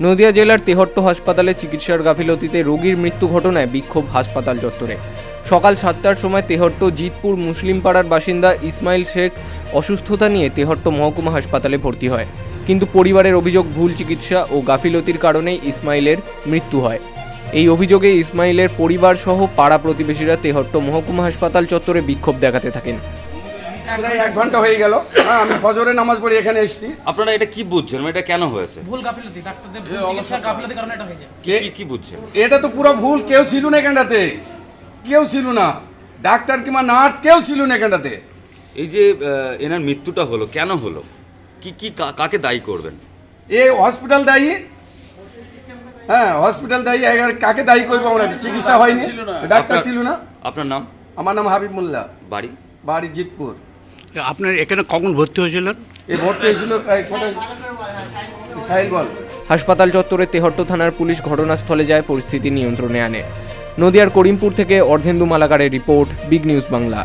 নদিয়া জেলার তেহট্ট হাসপাতালে চিকিৎসার গাফিলতিতে রোগীর মৃত্যু ঘটনায় বিক্ষোভ হাসপাতাল চত্বরে। সকাল সাতটার সময় তেহট্ট জিতপুর মুসলিম পাড়ার বাসিন্দা ইসমাইল শেখ অসুস্থতা নিয়ে তেহট্ট মহকুমা হাসপাতালে ভর্তি হয়। কিন্তু পরিবারের অভিযোগ ভুল চিকিৎসা ও গাফিলতির কারণেই ইসমাইলের মৃত্যু হয়। এই অভিযোগে ইসমাইলের পরিবার সহ পাড়া প্রতিবেশীরা তেহট্ট মহকুমা হাসপাতাল চত্বরে বিক্ষোভ দেখাতে থাকেন। প্রায় এক ঘণ্টা হয়ে গেল। হ্যাঁ আমি ফজরের নামাজ পড়ে এখানে এসেছি। আপনারা এটা কি বুঝছেন? মানে এটা কেন হয়েছে? ভুল গাফিলতি ডাক্তারদের ভুল চিকিৎসা গাফিলতির কারণে এটা হয়েছে। কি কি- কি বুঝছেন? এটা তো পুরো ভুল কেউ ছিল না এখানটাতে। কেউ ছিল না। ডাক্তার কিংবা নার্স কেউ ছিল না এখানটাতে। এই যে আহ, এনার মৃত্যুটা হলো কেন হলো? কি কি কা- কাকে দায়ী করবেন? এ হসপিটাল দায়ী? হ্যাঁ হসপিটাল দায়ী। এবার কাকে দায়ী করব আমরা? চিকিৎসা হয়নি। ডাক্তার ছিল না। আপনার নাম? আমার নাম হাবিব মোল্লা বাড়ি? বাড়ি জিতপুর। আপনার এখানে কখন ভর্তি হয়েছিলেন? এ ভর্তি হয়েছিল এই কোথায়? সাহিল বল। হাসপাতাল চত্বরে তেহট্ট থানার পুলিশ ঘটনাস্থলে যায় পরিস্থিতি নিয়ন্ত্রণে আনে। নদিয়ার করিমপুর থেকে অর্ধেন্দু মালাকারের রিপোর্ট বিগ নিউজ বাংলা।